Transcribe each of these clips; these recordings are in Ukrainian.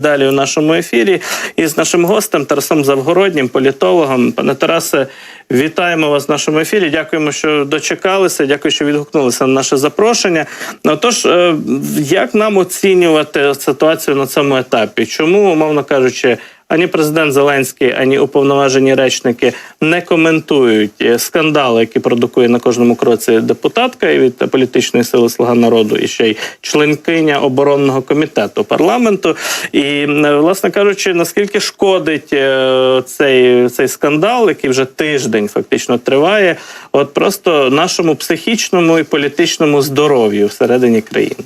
Далі у нашому ефірі із нашим гостем Тарасом Завгороднім, політологом. Пане Тарасе, вітаємо вас в нашому ефірі. Дякуємо, що дочекалися. Дякую, що відгукнулися на наше запрошення. Ну, Отож, е, як нам оцінювати ситуацію на цьому етапі? Чому, умовно кажучи, ані президент Зеленський, ані уповноважені речники не коментують е, скандали, які продукує на кожному кроці депутатка від політичної сили Слуга народу, і ще й членкиня оборонного комітету парламенту. І е, власне кажучи, наскільки шкодить е, цей, цей скандал, який вже тиждень фактично триває, от просто нашому психічному і політичному здоров'ю всередині країни.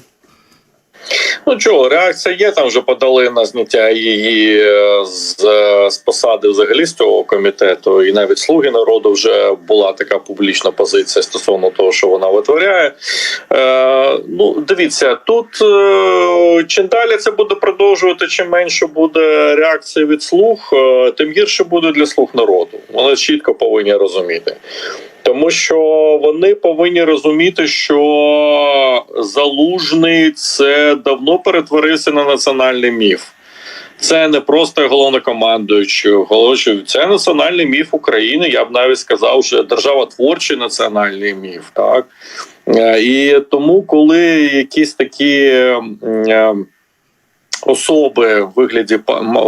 Ну чого, реакція є. Там вже подали на зняття її е, з, з посади взагалі з цього комітету, і навіть слуги народу вже була така публічна позиція стосовно того, що вона витворяє. Е, ну, дивіться, тут е, чим далі це буде продовжувати, чим менше буде реакція від слуг, е, тим гірше буде для слуг народу. Вони чітко повинні розуміти. Тому що вони повинні розуміти, що залужний це давно перетворився на національний міф. Це не просто головнокомандуючий, головуючий, це національний міф України. Я б навіть сказав, що державотворчий національний міф. Так Е, і тому, коли якісь такі. е, Особи в вигляді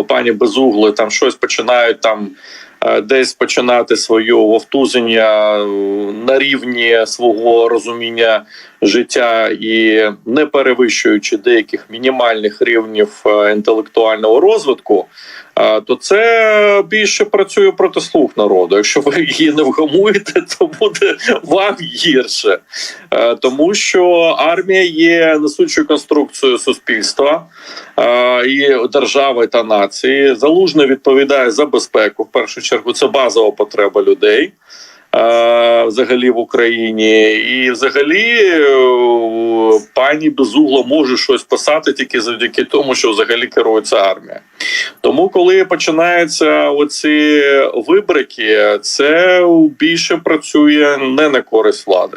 пані Безугли там щось починають там десь починати свою вовтузення е, на рівні свого розуміння життя і не перевищуючи деяких мінімальних рівнів е, інтелектуального розвитку, е, то це більше працює проти слуг народу. Якщо ви її не вгамуєте, то буде вам гірше, Е, тому що армія є несучою конструкцією суспільства і держави та нації. Залужний відповідає за безпеку. В першу чергу це базова потреба людей. Е, Взагалі в Україні, і взагалі е, пані Безугла може щось писати тільки завдяки тому, що взагалі керується армія. Тому, коли починаються оці вибрики, це більше працює не на користь влади.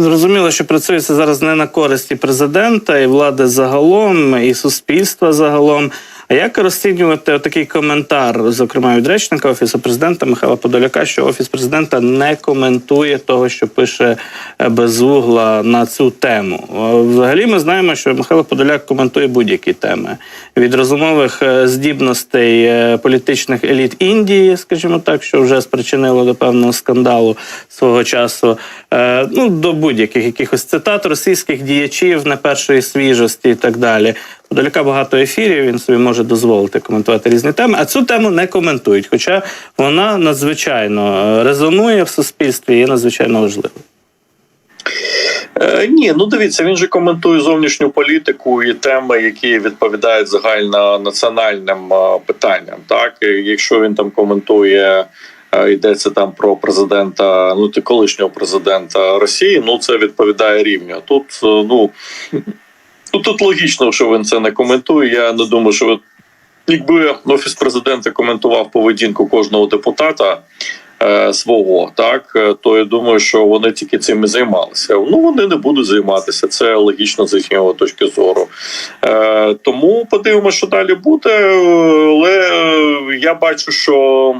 Зрозуміло, що працює це зараз не на користь і президента, і влади загалом, і суспільства загалом. А як розцінювати такий коментар, зокрема від речника офісу президента Михайла Подоляка, що офіс президента не коментує того, що пише е, безугла на цю тему? Е, Взагалі, ми знаємо, що Михайло Подоляк коментує будь-які теми від розумових е, здібностей політичних еліт Індії, скажімо так, що вже спричинило до певного скандалу свого часу. Ну до будь-яких якихось цитат російських діячів не першої свіжості і так далі. Подаляка багато ефірів, він собі може дозволити коментувати різні теми, а цю тему не коментують. Хоча вона надзвичайно е, резонує в суспільстві і надзвичайно важливою. Е, ні, ну дивіться, він же коментує зовнішню політику і теми, які відповідають загальнонаціональним е, питанням. Так, якщо він там коментує. Йдеться там про президента, ну ти колишнього президента Росії. Ну це відповідає рівню. Тут ну ну тут логічно, що він це не коментує. Я не думаю, що якби офіс президента коментував поведінку кожного депутата е, свого, так е, то я думаю, що вони тільки цим і займалися. Ну вони не будуть займатися. Це логічно з їхньої точки зору. Е, тому подивимося, що далі буде. Але е, я бачу, що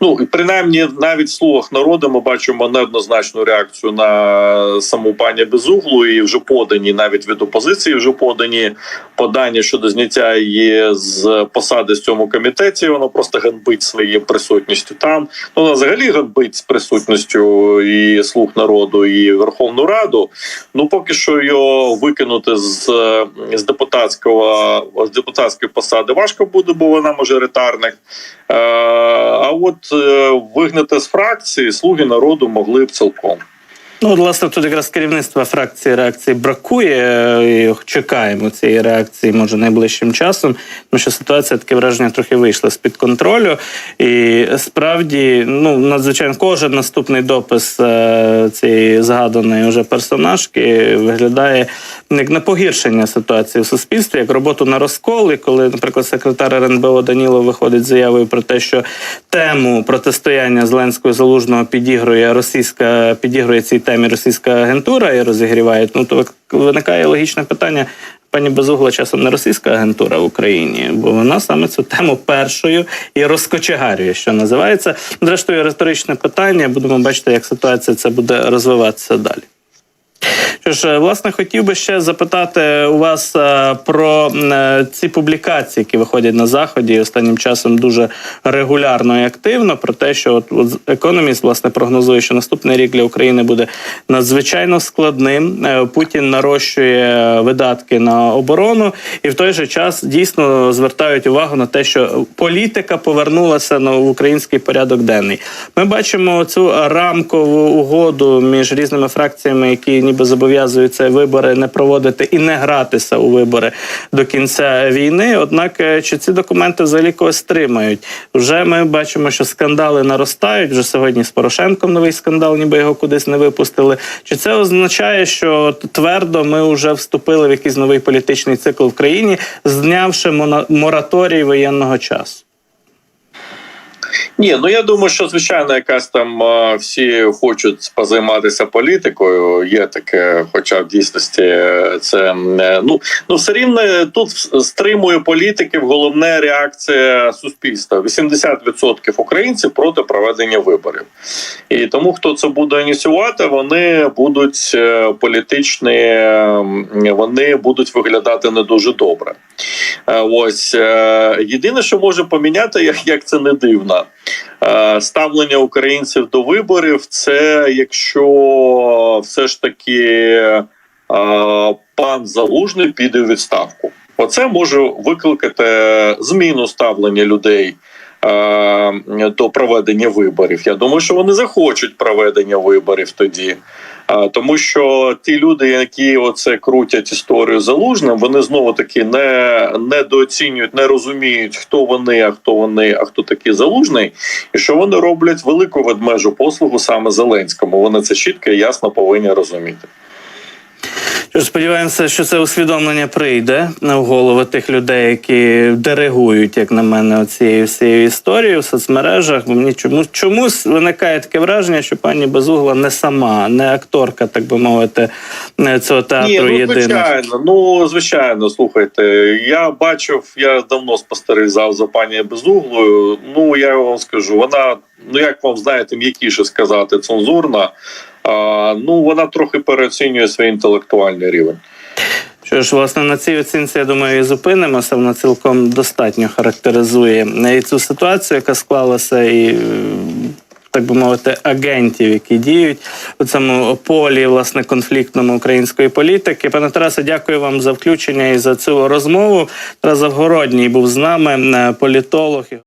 ну принаймні навіть в слугах народу ми бачимо неоднозначну реакцію на саму пані Безуглу, і вже подані навіть від опозиції, вже подані подання щодо зняття її з посади в цьому комітеті. Вона просто ганьбить своєю присутністю там. Ну вона взагалі ганьбить з присутністю і слуг народу, і Верховну Раду. Ну поки що його викинути з, з депутатського з депутатської посади важко буде, бо вона мажоритарник. Е, а от е, вигнати з фракції слуги народу могли б цілком. Ну, власне, тут якраз керівництва фракції реакції бракує. е, І чекаємо цієї реакції, може, найближчим часом. Тому що ситуація таке враження трохи вийшла з під контролю. І справді, ну надзвичайно кожен наступний допис е, цієї згаданої вже персонажки виглядає як на погіршення ситуації в суспільстві, як роботу на розкол. І коли, наприклад, секретар РНБО Данілов виходить з заявою про те, що тему протистояння Зеленського Залужного підігрує російська підігрує цій темі російська агентура і розігріває. Ну то виникає логічне питання. пані Безугла часом не російська агентура в Україні, бо вона саме цю тему першою і розкочегарює, що називається. Зрештою, риторичне питання. Будемо бачити, як ситуація це буде розвиватися далі. Що ж, власне, хотів би ще запитати у вас е, про е, ці публікації, які виходять на заході останнім часом дуже регулярно і активно. Про те, що от, економіст власне прогнозує, що наступний рік для України буде надзвичайно складним. Е, Путін нарощує видатки на оборону, і в той же час дійсно звертають увагу на те, що політика повернулася на український порядок денний. Ми бачимо цю рамкову угоду між різними фракціями, які ніби зобов'язуються вибори не проводити і не гратися у вибори до кінця війни. Однак, е, чи ці документи взагалі когось стримають? Вже ми бачимо, що скандали наростають. Вже сьогодні з Порошенком новий скандал, ніби його кудись не випустили. Чи це означає, що твердо ми вже вступили в якийсь новий політичний цикл в країні, знявши мораторій воєнного часу? Ні, ну я думаю, що звичайно, якась там всі хочуть позайматися політикою. Є таке, хоча в дійсності е, це е, ну ну все рівно тут стримує політиків. Головне реакція суспільства: 80% українців проти проведення виборів. І тому, хто це буде ініціювати, вони будуть е, політичні, вони будуть виглядати не дуже добре. Е, Ось е, єдине, що може поміняти, як, як це не дивно, е, ставлення українців до виборів, це якщо все ж таки пан Залужний піде у відставку. Оце може викликати зміну ставлення людей. До проведення виборів. Я думаю, що вони захочуть проведення виборів тоді. Тому що ті люди, які оце крутять історію залужним, вони знову таки не недооцінюють, не розуміють, хто вони, а хто вони, а хто такий залужний, і що вони роблять велику ведмежу послугу саме Зеленському. Вони це чітко і ясно повинні розуміти. Сподіваємося, що це усвідомлення прийде в голови тих людей, які диригують, як на мене, цією всією історією в соцмережах. Бо мені чомусь чомусь виникає таке враження, що пані Безугла не сама, не акторка, так би мовити, цього театру Ні, ну звичайно, ну звичайно, слухайте. Я бачив, я давно спостерігав за пані Безуглою. Ну я вам скажу, вона, ну як вам знаєте, м'якіше сказати, цензурна. Ну вона трохи переоцінює свій інтелектуальний рівень. Що ж, власне, на цій оцінці, я думаю, і зупинимося. Вона цілком достатньо характеризує і цю ситуацію, яка склалася, і е, так би мовити, агентів, які діють у цьому полі власне конфліктному української політики. Пане Тарасе, дякую вам за включення і за цю розмову. Тарас Завгородній був з нами, е, політолог.